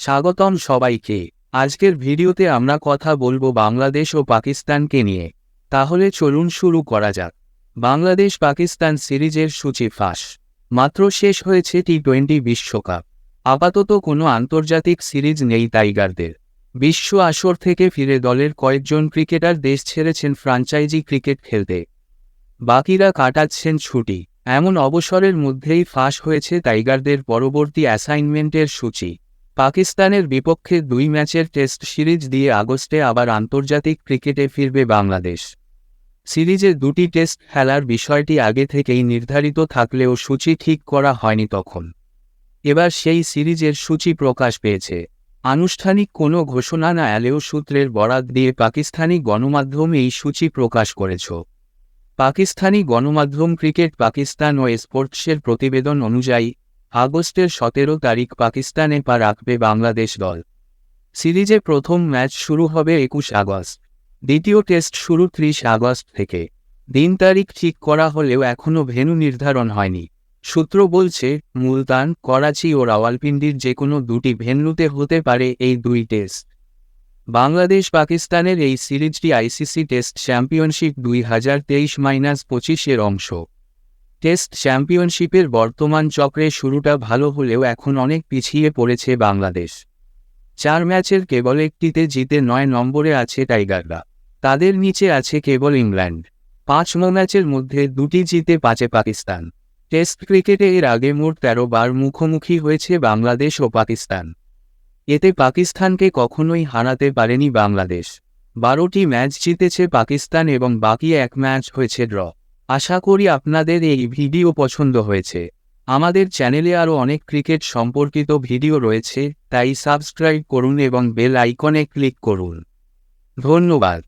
স্বাগতম সবাইকে। আজকের ভিডিওতে আমরা কথা বলব বাংলাদেশ ও পাকিস্তানকে নিয়ে। তাহলে চলুন শুরু করা যাক। বাংলাদেশ পাকিস্তান সিরিজের সূচি ফাঁস। মাত্র শেষ হয়েছে টি টোয়েন্টি বিশ্বকাপ। আপাতত কোনো আন্তর্জাতিক সিরিজ নেই টাইগারদের। বিশ্ব আসর থেকে ফিরে দলের কয়েকজন ক্রিকেটার দেশ ছেড়েছেন ফ্রাঞ্চাইজি ক্রিকেট খেলতে। বাকিরা কাটাচ্ছেন ছুটি। এমন অবসরের মধ্যেই ফাঁস হয়েছে টাইগারদের পরবর্তী অ্যাসাইনমেন্টের সূচি। পাকিস্তানের বিপক্ষে দুই ম্যাচের টেস্ট সিরিজ দিয়ে আগস্টে আবার আন্তর্জাতিক ক্রিকেটে ফিরবে বাংলাদেশ। সিরিজে দুটি টেস্ট খেলার বিষয়টি আগে থেকেই নির্ধারিত থাকলেও সূচি ঠিক করা হয়নি তখন। এবার সেই সিরিজের সূচি প্রকাশ পেয়েছে। আনুষ্ঠানিক কোনো ঘোষণা না এলেও সূত্রের বরাত দিয়ে পাকিস্তানি গণমাধ্যম এই সূচি প্রকাশ করেছ। পাকিস্তানি গণমাধ্যম ক্রিকেট পাকিস্তান ও স্পোর্টসের প্রতিবেদন অনুযায়ী আগস্টের সতেরো তারিখ পাকিস্তানে পা রাখবে বাংলাদেশ দল। সিরিজে প্রথম ম্যাচ শুরু হবে একুশ আগস্ট। দ্বিতীয় টেস্ট শুরু ত্রিশ আগস্ট থেকে। দিন তারিখ ঠিক করা হলেও এখনও ভেন্যু নির্ধারণ হয়নি। সূত্র বলছে, মুলতান, করাচি ও রাওয়ালপিন্ডির যে কোনো দুটি ভেন্যুতে হতে পারে এই দুই টেস্ট। বাংলাদেশ পাকিস্তানের এই সিরিজটি আইসিসি টেস্ট চ্যাম্পিয়নশিপ দুই হাজার তেইশ মাইনাস পঁচিশের অংশ। টেস্ট চ্যাম্পিয়নশিপের বর্তমান চক্রে শুরুটা ভালো হলেও এখন অনেক পিছিয়ে পড়েছে বাংলাদেশ। চার ম্যাচের কেবল একটিতে জিতে নয় নম্বরে আছে টাইগাররা। তাদের নিচে আছে কেবল ইংল্যান্ড। পাঁচ ম্যাচের মধ্যে দুটি জিতে পাঁচে পাকিস্তান। টেস্ট ক্রিকেটে এর আগে মোট তেরো বার মুখোমুখি হয়েছে বাংলাদেশ ও পাকিস্তান। এতে পাকিস্তানকে কখনোই হারাতে পারেনি বাংলাদেশ। বারোটি ম্যাচ জিতেছে পাকিস্তান এবং বাকি এক ম্যাচ হয়েছে ড্র। আশা করি আপনাদের এই ভিডিও পছন্দ হয়েছে। আমাদের চ্যানেলে আরও অনেক ক্রিকেট সম্পর্কিত ভিডিও রয়েছে, তাই সাবস্ক্রাইব করুন এবং বেল আইকনে ক্লিক করুন। ধন্যবাদ।